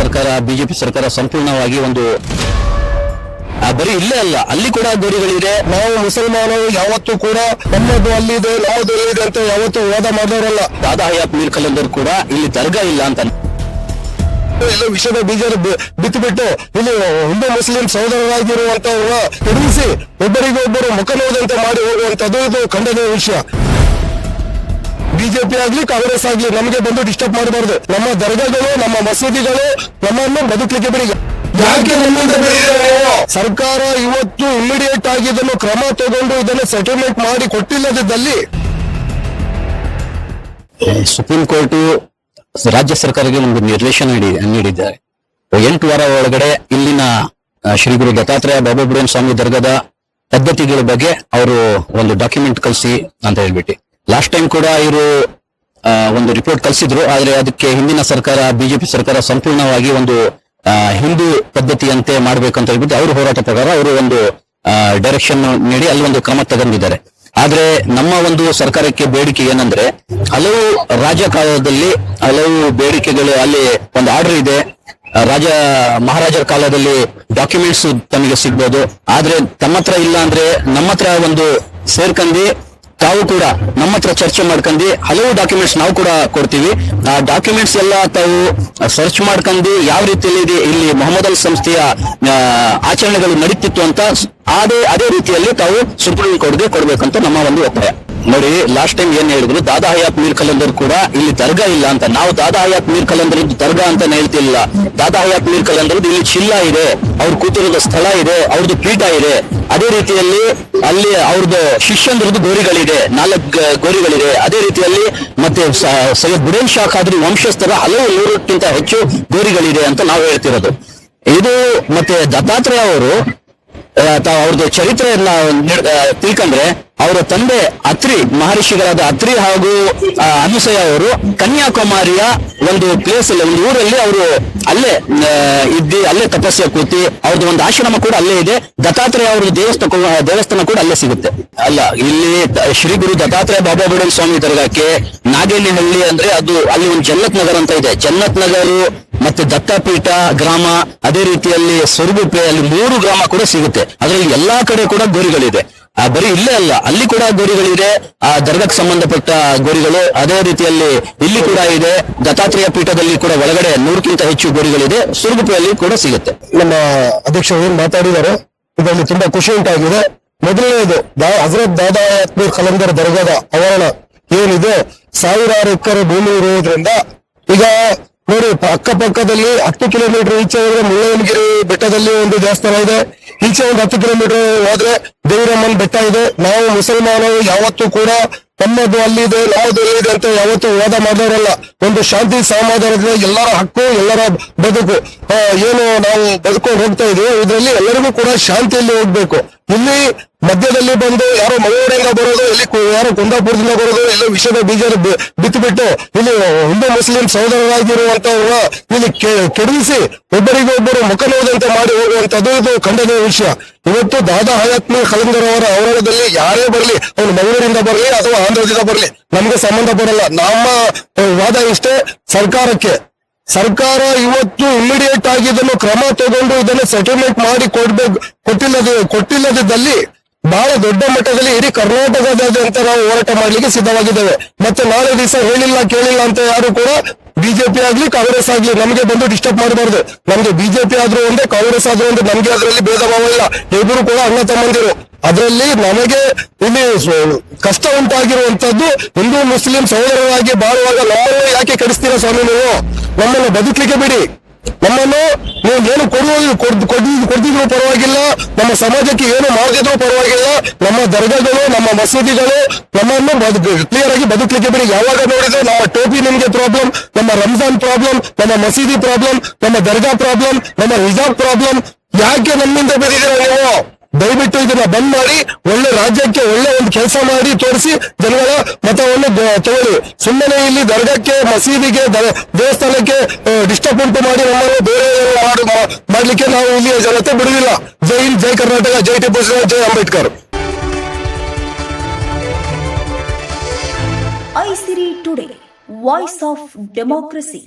ಸರ್ಕಾರ, ಬಿಜೆಪಿ ಸರ್ಕಾರ ಸಂಪೂರ್ಣವಾಗಿ ಒಂದು ಬರೀ ಇಲ್ಲೇ ಅಲ್ಲ, ಅಲ್ಲಿ ಕೂಡ ಗೋರಿಗಳಿದೆ. ನಾವು ಮುಸಲ್ಮಾನರು ಯಾವತ್ತೂ ಕೂಡ ನಮ್ಮದು ಅಲ್ಲಿದೆ, ನಮ್ಮದು ಇಲ್ಲಿದೆ ಅಂತ ಯಾವತ್ತೂ ವಾದ ಮಾಡೋರಲ್ಲ ದಾದಾ ಹಯಾತ್ ಮೀರ್ ಕಲಂದರ್ ಕೂಡ ಇಲ್ಲಿ ದರ್ಗಾ ಇಲ್ಲ ಅಂತ. ಎಲ್ಲ ವಿಷಯದ ಬೀಜ ಬಿತ್ತುಬಿಟ್ಟು ಇಲ್ಲಿ ಹಿಂದೂ ಮುಸ್ಲಿಂ ಸಹೋದರರಾಗಿರುವಂತವ್ರನ್ನ ಕಡಿಸಿ ಒಬ್ಬರಿಗೊಬ್ಬರು ಮುಖ ನೋದಂತೆ ಮಾಡಿ ಹೋಗುವಂತದ್ದು ಇದು ಖಂಡನೀಯ ವಿಷಯ. ಬಿಜೆಪಿ ಆಗ್ಲಿ ಕಾಂಗ್ರೆಸ್ ಆಗ್ಲಿ ನಮಗೆ ಬಂದು ಡಿಸ್ಟರ್ಬ್ ಮಾಡಬಾರ್ದು. ನಮ್ಮ ದರ್ಗಾಗಳು ನಮ್ಮ ಮಸೀದಿಗಳು ನಮ್ಮನ್ನು ಬದುಕಲಿಕ್ಕೆ ಬಿಡಿ. ಯಾಕೆ ನಮ್ಮಿಂದ? ಸರ್ಕಾರ ಇವತ್ತು ಇಮಿಡಿಯೇಟ್ ಆಗಿ ಇದನ್ನು ಕ್ರಮ ತಗೊಂಡು ಇದನ್ನು ಸೆಟಲ್ಮೆಂಟ್ ಮಾಡಿ ಕೊಟ್ಟಿಲ್ಲದಿದ್ದಲ್ಲಿ ಸುಪ್ರೀಂ ಕೋರ್ಟ್ ರಾಜ್ಯ ಸರ್ಕಾರಕ್ಕೆ ಒಂದು ನಿರ್ದೇಶನ ನೀಡಿ ನೀಡಿದ್ದಾರೆ ಎಂಟು ವಾರ ಒಳಗಡೆ ಇಲ್ಲಿನ ಶ್ರೀ ಗುರು ದತ್ತಾತ್ರೇಯ ಬಾಬಾ ಬುಡನ್ ಸ್ವಾಮಿ ದರ್ಗದ ಪದ್ಧತಿಗಳ ಬಗ್ಗೆ ಅವರು ಒಂದು ಡಾಕ್ಯುಮೆಂಟ್ ಕಳಿಸಿ ಅಂತ ಹೇಳ್ಬಿಟ್ಟು. ಲಾಸ್ಟ್ ಟೈಮ್ ಕೂಡ ಇವರು ಒಂದು ರಿಪೋರ್ಟ್ ಕಳಿಸಿದ್ರು. ಆದರೆ ಅದಕ್ಕೆ ಹಿಂದಿನ ಸರ್ಕಾರ ಬಿಜೆಪಿ ಸರ್ಕಾರ ಸಂಪೂರ್ಣವಾಗಿ ಒಂದು ಹಿಂದೂ ಪದ್ಧತಿಯಂತೆ ಮಾಡ್ಬೇಕಂತ ಹೇಳ್ಬಿಟ್ಟು ಅವರು ಹೋರಾಟ ಪ್ರಕಾರ ಅವರು ಒಂದು ಡೈರೆಕ್ಷನ್ ನೀಡಿ ಅಲ್ಲಿ ಒಂದು ಕ್ರಮ ತಗೊಂಡಿದ್ದಾರೆ. ಆದ್ರೆ ನಮ್ಮ ಒಂದು ಸರ್ಕಾರಕ್ಕೆ ಬೇಡಿಕೆ ಏನಂದ್ರೆ, ಹಲವು ರಾಜಕಾಲದಲ್ಲಿ ಹಲವು ಬೇಡಿಕೆಗಳು ಅಲ್ಲಿ ಒಂದು ಆರ್ಡರ್ ಇದೆ. ರಾಜ, ಮಹಾರಾಜರ ಕಾಲದಲ್ಲಿ ಡಾಕ್ಯುಮೆಂಟ್ಸ್ ತಮಗೆ ಸಿಗ್ಬೋದು. ಆದ್ರೆ ತಮ್ಮ ಹತ್ರ ಇಲ್ಲ ಅಂದ್ರೆ ನಮ್ಮ ಹತ್ರ ಒಂದು ಸೇರ್ಕಂಡು ತಾವು ಕೂಡ ನಮ್ಮ ಹತ್ರ ಚರ್ಚೆ ಮಾಡ್ಕೊಂಡು ಹಲವು ಡಾಕ್ಯುಮೆಂಟ್ಸ್ ನಾವು ಕೂಡ ಕೊಡ್ತೀವಿ. ಆ ಡಾಕ್ಯುಮೆಂಟ್ಸ್ ಎಲ್ಲ ತಾವು ಸರ್ಚ್ ಮಾಡ್ಕೊಂಡು ಯಾವ ರೀತಿಯಲ್ಲಿ ಇದೆ, ಇಲ್ಲಿ ಮೊಹಮ್ಮದ್ ಅಲ್ ಸಂಸ್ಥೆಯ ಆಚರಣೆಗಳು ನಡೀತಿತ್ತು ಅಂತ ಅದೇ ಅದೇ ರೀತಿಯಲ್ಲಿ ತಾವು ಸುಪ್ರೀಂ ಕೋರ್ಟ್ಗೆ ಕೊಡಬೇಕಂತ ನಮ್ಮ ಒಂದು ಒತ್ತಾಯ. ನೋಡಿ ಲಾಸ್ಟ್ ಟೈಮ್ ಏನ್ ಹೇಳಿದ್ರು? ದಾದಾ ಹಯಾತ್ ಮೀರ್ ಕಲಂದರ್ ಕೂಡ ಇಲ್ಲಿ ದರ್ಗಾ ಇಲ್ಲ ಅಂತ. ನಾವು ದಾದಾ ಹಯಾತ್ ಮೀರ್ ಕಲಂದರ್ ದರ್ಗಾ ಅಂತ ಹೇಳ್ತಿಲ್ಲ. ದಾದಾ ಹಯಾತ್ ಮೀರ್ ಕಲಂದರ್ ಇಲ್ಲಿ ಚಿಲ್ಲ ಇದೆ. ಅವ್ರು ಕೂತಿರೋದ ಸ್ಥಳ ಇದೆ ಅವ್ರದ್ದು ಪೀಠ ಇದೆ. ಅದೇ ರೀತಿಯಲ್ಲಿ ಅಲ್ಲಿ ಅವ್ರದ್ದು ಶಿಷ್ಯಂದ್ರದ್ದು ಗೋರಿಗಳಿದೆ. ನಾಲ್ಕು ಗೋರಿಗಳಿದೆ. ಅದೇ ರೀತಿಯಲ್ಲಿ ಮತ್ತೆ ಸೈಯದ್ ಬುಡೇನ್ ಶಾ ಖಾದ್ರಿ ವಂಶಸ್ಥರ ಹಲವು ನೂರಕ್ಕಿಂತ ಹೆಚ್ಚು ಗೋರಿಗಳಿದೆ ಅಂತ ನಾವು ಹೇಳ್ತಿರೋದು. ಇದು ಮತ್ತೆ ದತ್ತಾತ್ರೇಯ ಅವರು ಅವ್ರದ್ದು ಚರಿತ್ರೆಯನ್ನ ತಿಳ್ಕೊಂಡ್ರೆ ಅವರ ತಂದೆ ಅತ್ರಿ, ಮಹರ್ಷಿಗಳಾದ ಅತ್ರಿ ಹಾಗೂ ಅನುಸಯ ಅವರು ಕನ್ಯಾಕುಮಾರಿಯ ಒಂದು ಪ್ಲೇಸ್ ಅಲ್ಲಿ, ಒಂದು ಊರಲ್ಲಿ ಅವರು ಅಲ್ಲೇ ಇದ್ದು, ಅಲ್ಲೇ ತಪಸ್ಸೆ ಕೂತಿ ಅವ್ರದ್ದು ಒಂದು ಆಶ್ರಮ ಕೂಡ ಅಲ್ಲೇ ಇದೆ. ದತ್ತಾತ್ರೇಯ ಅವರ ದೇವಸ್ಥಾನ ದೇವಸ್ಥಾನ ಕೂಡ ಅಲ್ಲೇ ಸಿಗುತ್ತೆ. ಅಲ್ಲ, ಇಲ್ಲಿ ಶ್ರೀ ಗುರು ದತ್ತಾತ್ರೇಯ ಬಾಬಾ ಬುಡನ್ ಸ್ವಾಮಿ ದರ್ಗಾಕ್ಕೆ ನಾಗೇನಹಳ್ಳಿ ಅಂದ್ರೆ ಅದು ಅಲ್ಲಿ ಒಂದು ಜನ್ನತ್ ನಗರ್ ಅಂತ ಇದೆ. ಜನ್ನತ್ ನಗರು ಮತ್ತೆ ದತ್ತಪೀಠ ಗ್ರಾಮ, ಅದೇ ರೀತಿಯಲ್ಲಿ ಸ್ವರ್ಗುಪ್ಪೆ ಅಲ್ಲಿ ಮೂರು ಗ್ರಾಮ ಕೂಡ ಸಿಗುತ್ತೆ. ಅದರಲ್ಲಿ ಎಲ್ಲಾ ಕಡೆ ಕೂಡ ಗೋರಿಗಳಿದೆ. ಬರೀ ಇಲ್ಲೇ ಅಲ್ಲ, ಅಲ್ಲಿ ಕೂಡ ಗೋರಿಗಳಿದೆ. ಆ, ದರ್ಗಕ್ಕೆ ಸಂಬಂಧಪಟ್ಟ ಗೋರಿಗಳು, ಅದೇ ರೀತಿಯಲ್ಲಿ ಇಲ್ಲಿ ಕೂಡ ಇದೆ. ದತ್ತಾತ್ರೇಯ ಪೀಠದಲ್ಲಿ ಕೂಡ ಒಳಗಡೆ ನೂರಕ್ಕಿಂತ ಹೆಚ್ಚು ಗೋರಿಗಳಿದೆ. ಸುರುಗುಪೆಯಲ್ಲಿ ಕೂಡ ಸಿಗುತ್ತೆ. ನಮ್ಮ ಅಧ್ಯಕ್ಷರು ಏನ್ ಮಾತಾಡಿದ್ದಾರೆ ಇದರಲ್ಲಿ ತುಂಬಾ ಖುಷಿ ಉಂಟಾಗಿದೆ. ಮೊದಲನೇದು, ದಾ, ಹಜರತ್ ದಾದಾ ಅತ್ಮೀರ್ ಖಲಂದರ್ ದರ್ಗಾದ ಆವರಣ ಏನಿದೆ? ಸಾವಿರಾರು ಎಕರೆ ಭೂಮಿ ಇರುವುದರಿಂದ ಈಗ ನೋಡಿ, ಅಕ್ಕಪಕ್ಕದಲ್ಲಿ ಹತ್ತು ಕಿಲೋಮೀಟರ್ ಈಚೆ ಮುಳ್ಳಯ್ಯನಗಿರಿ ಬೆಟ್ಟದಲ್ಲಿ ಒಂದು ದೇವಸ್ಥಾನ ಇದೆ. ಈಚೆ ಒಂದು ಹತ್ತು ಕಿಲೋಮೀಟರ್ ಹೋದ್ರೆ ದೇವರಮ್ಮನ ಬೆಟ್ಟ ಇದೆ. ನಾವು ಮುಸಲ್ಮಾನರು ಯಾವತ್ತೂ ಕೂಡ ನಮ್ಮದು ಅಲ್ಲಿದೆ ಯಾವುದು ಇಲ್ಲಿದೆ ಅಂತ ಯಾವತ್ತೂ ವಾದ ಮಾಡೋರಲ್ಲ. ಒಂದು ಶಾಂತಿ ಸಮಾಧಾನದ ಎಲ್ಲರ ಹಕ್ಕು, ಎಲ್ಲರ ಬದುಕು. ಏನು ನಾವು ಬದುಕೊಂಡು ಹೋಗ್ತಾ ಇದೀವಿ, ಇದರಲ್ಲಿ ಎಲ್ಲರಿಗೂ ಕೂಡ ಶಾಂತಿಯಲ್ಲಿ ಹೋಗ್ಬೇಕು. ಇಲ್ಲಿ ಮಧ್ಯದಲ್ಲಿ ಬಂದು ಯಾರು ಮಂಗಳೂರಿಂದ ಬರೋದು, ಇಲ್ಲಿ ಯಾರು ಕುಂದಾಪುರದಿಂದ ಬರೋದು, ಎಲ್ಲ ವಿಷಯದ ಬೀಜ ಬಿತ್ತುಬಿಟ್ಟು ಇಲ್ಲಿ ಹಿಂದೂ ಮುಸ್ಲಿಂ ಸಹೋದರರಾಗಿರುವಂತವ್ರ ಇಲ್ಲಿ ಕೆಡಿಸಿ, ಒಬ್ಬರಿಗೊಬ್ಬರು ಮುಖ ನೋದಂತೆ ಮಾಡಿ ಹೋಗುವಂತದ್ದು ಇದು ಖಂಡನೀಯ ವಿಷಯ. ಇವತ್ತು ದಾದಾ ಹಯಾತ್ಮ ಖಲಂದರ್ ಅವರ ಆವರಣದಲ್ಲಿ ಯಾರೇ ಬರಲಿ, ಅವನು ಮಂಗಳೂರಿಂದ ಬರಲಿ ಅಥವಾ ಆಂಧ್ರದಿಂದ ಬರಲಿ, ನಮ್ಗೆ ಸಂಬಂಧ ಬರಲ್ಲ. ನಮ್ಮ ವಾದ ಇಷ್ಟೇ ಸರ್ಕಾರಕ್ಕೆ. ಸರ್ಕಾರ ಇವತ್ತು ಇಮಿಡಿಯೇಟ್ ಆಗಿ ಇದನ್ನು ಕ್ರಮ ತಗೊಂಡು ಇದನ್ನು ಸೆಟಲ್ಮೆಂಟ್ ಮಾಡಿ ಕೊಡ್ಬೇಕು, ಕೊಟ್ಟಿಲ್ಲದ, ಕೊಟ್ಟಿಲ್ಲದಿದ್ದಲ್ಲಿ ಬಹಳ ದೊಡ್ಡ ಮಟ್ಟದಲ್ಲಿ ಇಡೀ ಕರ್ನಾಟಕದಾದ್ಯಂತ ನಾವು ಹೋರಾಟ ಮಾಡ್ಲಿಕ್ಕೆ ಸಿದ್ಧವಾಗಿದ್ದೇವೆ. ಮತ್ತೆ ನಾಳೆ ದಿವಸ ಹೇಳಿಲ್ಲ, ಕೇಳಿಲ್ಲ ಅಂತ ಯಾರು ಕೂಡ ಬಿಜೆಪಿ ಆಗ್ಲಿ ಕಾಂಗ್ರೆಸ್ ಆಗ್ಲಿ ನಮಗೆ ಬಂದು ಡಿಸ್ಟರ್ಬ್ ಮಾಡಬಾರ್ದು. ನಮ್ಗೆ ಬಿಜೆಪಿ ಆದ್ರೂ ಒಂದೇ, ಕಾಂಗ್ರೆಸ್ ಆದ್ರೂ ಒಂದೇ, ನಮ್ಗೆ ಅದರಲ್ಲಿ ಭೇದ ಭಾವ ಇಲ್ಲ. ಇಬ್ಬರು ಕೂಡ ಅಣ್ಣ ತಮ್ಮಂದಿರು. ಅದರಲ್ಲಿ ನಮಗೆ ಇಲ್ಲಿ ಕಷ್ಟ ಉಂಟಾಗಿರುವಂತದ್ದು ಹಿಂದೂ, ಮುಸ್ಲಿಂ ಸಹೋದರರಾಗಿ ಬಾಳುವಾಗ ನಮ್ಮನ್ನು ಯಾಕೆ ಕಡಿಸ್ತೀರಾ ಸ್ವಾಮಿ ನೀವು? ನಮ್ಮನ್ನು ಬದುಕಲಿಕ್ಕೆ ಬಿಡಿ. ನಮ್ಮನ್ನು ನೀವು ಏನು ಕೊಡುವುದು ಕೊಡ್ತಿದ್ರು ಪರವಾಗಿಲ್ಲ. ನಮ್ಮ ಸಮಾಜಕ್ಕೆ ಏನು ಮಾಡದಿದ್ರು ಪರವಾಗಿಲ್ಲ. ನಮ್ಮ ದರ್ಗಾಗಳು, ನಮ್ಮ ಮಸೀದಿಗಳು ನಮ್ಮನ್ನು ಕ್ಲಿಯರ್ ಆಗಿ ಬದುಕಲಿಕ್ಕೆ ಬಿಡಿ. ಯಾವಾಗ ನೋಡಿದ್ರೆ ನಮ್ಮ ಟೋಪಿ ನಿಮ್ಗೆ ಪ್ರಾಬ್ಲಮ್ ನಮ್ಮ ರಂಜಾನ್ ಪ್ರಾಬ್ಲಮ್ ನಮ್ಮ ಮಸೀದಿ ಪ್ರಾಬ್ಲಮ್ ನಮ್ಮ ದರ್ಗಾ ಪ್ರಾಬ್ಲಮ್ ನಮ್ಮ ಹಿಜಾಬ್ ಪ್ರಾಬ್ಲಮ್ ಯಾಕೆ ನಮ್ಮಿಂದ ಬೆಳೆದಿದ್ದೀರಾ ನೀವು? ದಯವಿಟ್ಟು ಇದನ್ನ ಬಂದ್ ಮಾಡಿ, ಒಳ್ಳೆ ರಾಜ್ಯಕ್ಕೆ ಒಳ್ಳೆ ಒಂದು ಕೆಲಸ ಮಾಡಿ, ತೋರಿಸಿ ಜನಗಳ ಮತವನ್ನು ತಗೊಳ್ಳಿ. ಸುಮ್ಮನೆ ಇಲ್ಲಿ ದರ್ಗಕ್ಕೆ, ಮಸೀದಿಗೆ ದೇವಸ್ಥಾನಕ್ಕೆ ಡಿಸ್ಟರ್ಬ್ ಉಂಟು ಮಾಡಿ, ನಮ್ಮನ್ನು ಬೇರೆ ಮಾಡ್ಲಿಕ್ಕೆ ನಾವು ಇಲ್ಲಿಯ ಜನತೆ ಬಿಡುವುದಿಲ್ಲ. ಜೈ ಹಿಂದ್, ಜೈ ಕರ್ನಾಟಕ, ಜೈ ಟಿಪ್ಪು ಜೈ Ambedkar. Aisiri today, voice of democracy.